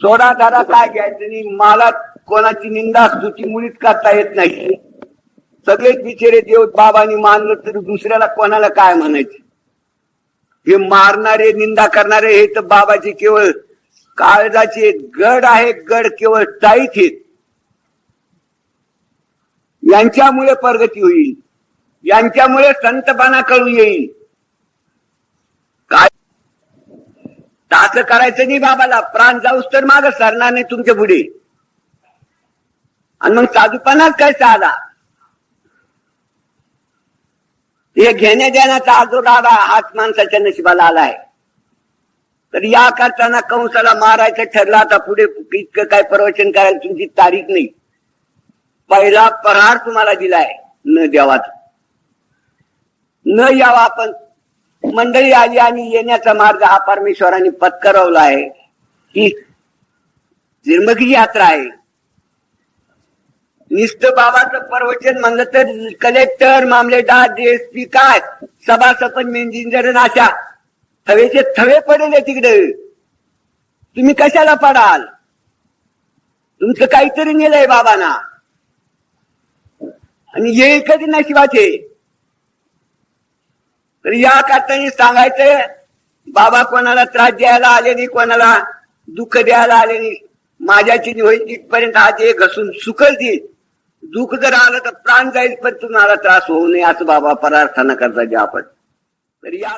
सोडा दादा काय घ्यायचं नाही. मला कोणाची निंदा स्तुती मुळीच करता येत नाही. सगळेच बिचेरे देव बाबांनी मानलं तर दुसऱ्याला कोणाला काय म्हणायचे? हे मारणारे निंदा करणारे हे तर बाबाचे केवळ काळजाचे गड आहे गड केवळ टाईत आहेत. यांच्यामुळे प्रगती होईल. यांच्यामुळे संतपणा कळून येईल. काय असं करायचं नाही बाबाला. प्राण जाऊस तर माग सरणार नाही तुमच्यापुढे. आणि मग साधूपणाच काय साधा? हे घेण्या देण्याचा आजो दादा हाच माणसाच्या नशिबाला आलाय. तर या करताना कंसाला मारायचं ठरलं आता पुढे इतकं काय प्रवचन करायला तुमची तारीख नाही. पहिला प्रहार तुम्हाला दिलाय. न देवाचा न यावा आपण. मंडळी आली आणि येण्याचा मार्ग हा परमेश्वराने पत्करवला आहे. ही निर्मगी यात्रा आहे. निष्ठ बाबाचं प्रवचन म्हणलं तर कलेक्टर मामलेदार डीएसपी काय? सभासपन मेंजिंजर अशा थवेचे थवे पडले तिकडे. तुम्ही कशाला पडाल? तुमचं काहीतरी नेलंय बाबांना. आणि ये कधी नशिबाचे? तर या करताना सांगायचं बाबा कोणाला त्रास द्यायला आले नाही कोणाला दुःख द्यायला आले नाही. माझ्याची होईल तिथपर्यंत आज हे घसून सुखच देईल. दुःख जर आलं तर प्राण जाईल पण तुम्हाला त्रास होऊ नये असं बाबा प्रार्थना करता जे आपण. तर या